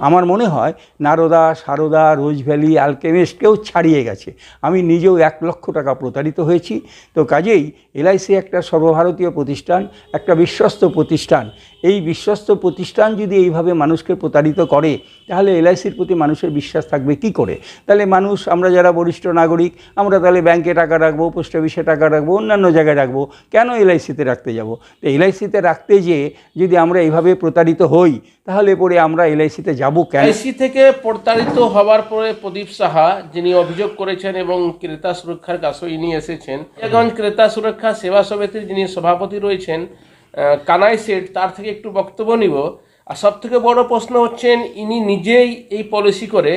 আমার মনে হয় নারদা, সারদা, রোজ ভ্যালি আলকেমিস্টকেও ছাড়িয়ে গেছে। আমি নিজেও এক লক্ষ টাকা প্রতারিত হয়েছি। তো কাজেই এলআইসি একটা সর্বভারতীয় প্রতিষ্ঠান, একটা বিশ্বস্ত প্রতিষ্ঠান। এই বিশ্বস্ত প্রতিষ্ঠান যদি এইভাবে মানুষকে প্রতারিত করে, তাহলে এলআইসির প্রতি মানুষের বিশ্বাস থাকবে কি করে? তাহলে মানুষ, আমরা যারা বরিষ্ঠ নাগরিক, আমরা তাহলে ব্যাংকে টাকা রাখব, পোস্ট অফিসে টাকা রাখব, অন্যান্য জায়গায় রাখব। কেন এলআইসিতে রাখতে যাব? তো এলআইসিতে রাখতে যেয়ে যদি আমরা এইভাবে প্রতারিত হই, তাহলে পরে আমরা এলআইসিতে যাব কেন আইসি থেকে প্রতারিত হওয়ার পরে প্রদীপ সাহা যিনি অভিযোগ করেছেন এবং ক্রেতা সুরক্ষার কাছেও ইনি এসেছেন এখন ক্রেতা সুরক্ষা সেবা সমিতির যিনি সভাপতি রয়েছেন কানাই সেট তার থেকে একটু বক্তব্য নিব। আর সব থেকে বড় প্রশ্ন হচ্ছেন ইনি নিজেই এই পলিসি করে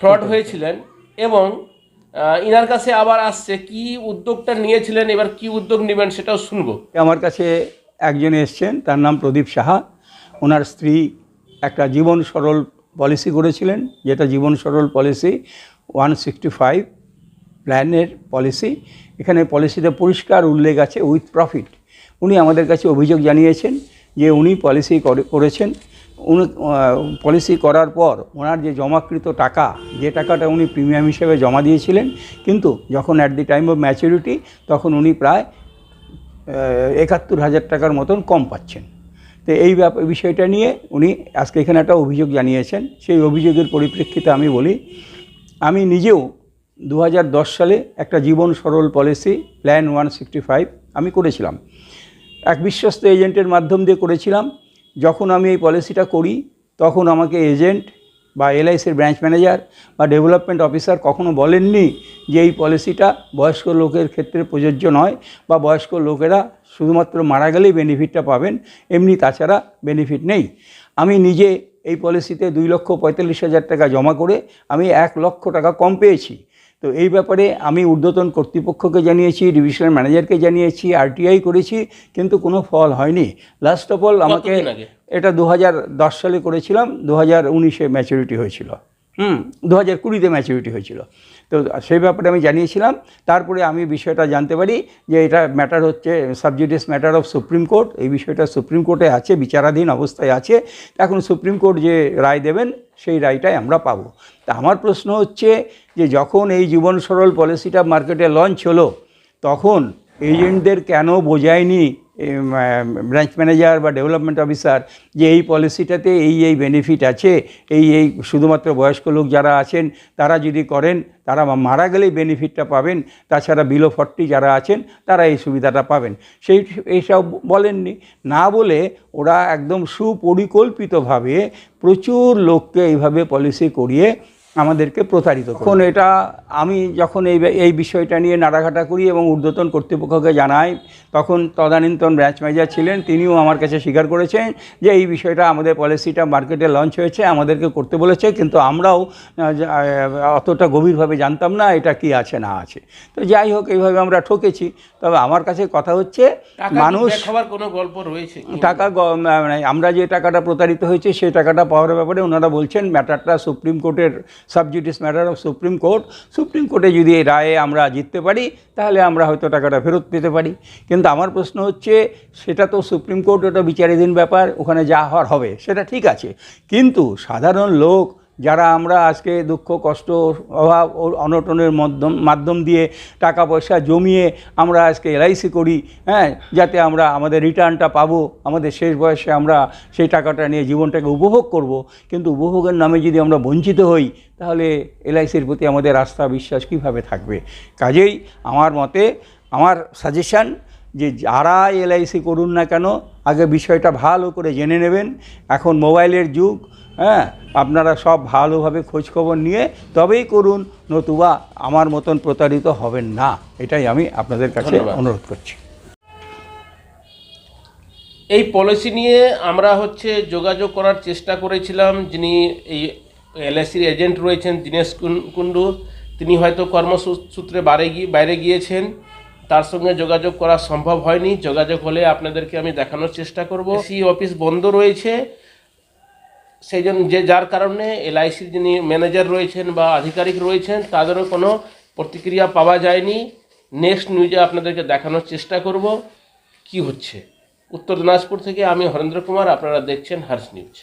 ফ্রড হয়েছিলেন এবং ইনার কাছে আবার আসছে কি উদ্যোগটা নিয়েছিলেন এবার কি উদ্যোগ নেবেন সেটাও শুনব। আমার কাছে একজন এসছেন তার নাম প্রদীপ সাহা। ওনার স্ত্রী একটা জীবন সরল পলিসি করেছিলেন, যেটা Jeevan Saral policy one sixty five প্ল্যানের পলিসি এখানে পলিসিতে পরিষ্কার উল্লেখ আছে উইথ প্রফিট উনি আমাদের কাছে অভিযোগ জানিয়েছেন যে উনি পলিসি করে- করেছেন। উনি পলিসি করার পর ওনার যে জমাকৃত টাকা, যে টাকাটা উনি প্রিমিয়াম হিসেবে জমা দিয়েছিলেন, কিন্তু যখন at the time of maturity তখন উনি প্রায় একাত্তর হাজার টাকার মতন কম পাচ্ছেন। তো এই বিষয়টা নিয়ে উনি আজকে এখানে একটা অভিযোগ জানিয়েছেন। সেই অভিযোগের পরিপ্রেক্ষিতে আমি বলি, আমি নিজেও দু হাজার দশ সালে একটা Jeevan Saral policy, plan one sixty five, আমি করেছিলাম। এক বিশ্বস্ত এজেন্টের মাধ্যম দিয়ে করেছিলাম। যখন আমি এই পলিসিটা করি, তখন আমাকে এজেন্ট বা এলআইসির ব্রাঞ্চ ম্যানেজার বা ডেভেলপমেন্ট অফিসার কখনো বলেননি যে এই পলিসিটা বয়স্ক লোকের ক্ষেত্রে প্রযোজ্য নয় বা বয়স্ক লোকেরা শুধুমাত্র মারা গেলেই বেনিফিটটা পাবেন, এমনি তাছাড়া বেনিফিট নেই। আমি নিজে এই পলিসিতে দুই লক্ষ পঁয়তাল্লিশ হাজার টাকা জমা করে আমি এক লক্ষ টাকা কম পেয়েছি। তো এই ব্যাপারে আমি ঊর্ধ্বতন কর্তৃপক্ষকে জানিয়েছি ডিভিশনাল ম্যানেজারকে জানিয়েছি আরটিআই করেছি কিন্তু কোনো ফল হয়নি। লাস্ট অফ অল আমাকে এটা দু দশ সালে করেছিলাম দু হাজার উনিশে ম্যাচুরিটি হয়েছিল। হুম দু হাজার কুড়িতে ম্যাচুরিটি হয়েছিল। তো সেই ব্যাপারে আমি জানিয়েছিলাম। তারপরে আমি বিষয়টা জানতে পারি যে এটা ম্যাটার হচ্ছে sub judice matter of supreme court এই বিষয়টা সুপ্রিম কোর্টে আছে, বিচারাধীন অবস্থায় আছে। এখন সুপ্রিম কোর্ট যে রায় দেবেন, সেই রায়টাই আমরা পাবো। তা আমার প্রশ্ন হচ্ছে যে যখন এই জীবন সরল পলিসিটা মার্কেটে লঞ্চ হলো, তখন এজেন্টদের কেন বোঝায়নি ব্রাঞ্চ ম্যানেজার বা ডেভেলপমেন্ট অফিসার যে এই পলিসিটাতে এই এই বেনিফিট আছে, এই এই শুধুমাত্র বয়স্ক লোক যারা আছেন, তারা যদি করেন, তারা মারা গেলেই বেনিফিটটা পাবেন। তাছাড়া বিলো ফর্টি যারা আছেন, তারা এই সুবিধাটা পাবেন। সেই, এইসব বলেননি। না বলে ওরা একদম সুপরিকল্পিতভাবে প্রচুর লোককে এইভাবে পলিসি করিয়ে আমাদেরকে প্রতারিত। তখন এটা আমি যখন এই এই বিষয়টা নিয়ে নাড়াঘাটা করি এবং ঊর্ধ্বতন কর্তৃপক্ষকে জানাই তখন তদানীন্তন ব্রাঞ্চ ম্যানেজার ছিলেন তিনিও আমার কাছে স্বীকার করেছেন যে এই বিষয়টা আমাদের পলিসিটা মার্কেটে লঞ্চ হয়েছে আমাদেরকে করতে বলেছে কিন্তু আমরাও অতটা গভীরভাবে জানতাম না এটা কি আছে না আছে। তো যাই হোক এইভাবে আমরা ঠকেছি। তবে আমার কাছে কথা হচ্ছে মানুষ খাবার কোনো গল্প রয়েছে টাকা মানে আমরা যে টাকাটা প্রতারিত হয়েছে সেই টাকাটা পাওয়ার ব্যাপারে ওনারা বলছেন ম্যাটারটা সুপ্রিম কোর্টের sub judice matter of supreme court supreme কোর্টে যদি এই রায়ে আমরা জিততে পারি, তাহলে আমরা হয়তো টাকাটা ফেরত পেতে পারি। কিন্তু আমার প্রশ্ন হচ্ছে, সেটা তো সুপ্রিম কোর্ট ওটা বিচারাধীন ব্যাপার, ওখানে যা হওয়ার হবে, সেটা ঠিক আছে। কিন্তু সাধারণ লোক যারা আমরা আজকে দুঃখ, কষ্ট, অভাব ও অনটনের মাধ্যম মাধ্যম দিয়ে টাকা পয়সা জমিয়ে আমরা আজকে এলআইসি করি হ্যাঁ যাতে আমরা আমাদের রিটার্নটা পাবো, আমাদের শেষ বয়সে আমরা সেই টাকাটা নিয়ে জীবনটাকে উপভোগ করব। কিন্তু উপভোগের নামে যদি আমরা বঞ্চিত হই, তাহলে এলআইসির প্রতি আমাদের আস্থা, বিশ্বাস কীভাবে থাকবে? কাজেই আমার মতে, আমার সাজেশান যে যারা এলআইসি করুন না কেন আগে বিষয়টা ভালো করে জেনে নেবেন। এখন মোবাইলের যুগ হ্যাঁ? আপনারা সব ভালোভাবে খোঁজখবর নিয়ে তবেই করুন নতুবা আমার মতন প্রতারিত হবেন না। এটাই আমি আপনাদের কাছে অনুরোধ করছি। এই পলিসি নিয়ে আমরা হচ্ছে যোগাযোগ করার চেষ্টা করেছিলাম। যিনি এই এলআইসির এজেন্ট রয়েছেন দীনেশ কুন- কুন্ডু তিনি হয়তো কর্মসূত্রে বাইরে গিয়ে বাইরে গিয়েছেন। তার সঙ্গে যোগাযোগ করা সম্ভব হয়নি। যোগাযোগ হলে আপনাদেরকে আমি দেখানোর চেষ্টা করব। সি অফিস বন্ধ রয়েছে। সেই জন্য যে যার কারণে এলআইসির যিনি ম্যানেজার রয়েছেন বা আধিকারিক রয়েছেন তাদেরও কোনো প্রতিক্রিয়া পাওয়া যায়নি। নেক্সট নিউজে আপনাদেরকে দেখানোর চেষ্টা করব। কি হচ্ছে? উত্তর দিনাজপুর থেকে আমি হরেন্দ্র কুমার আপনারা দেখছেন হার্স নিউজ।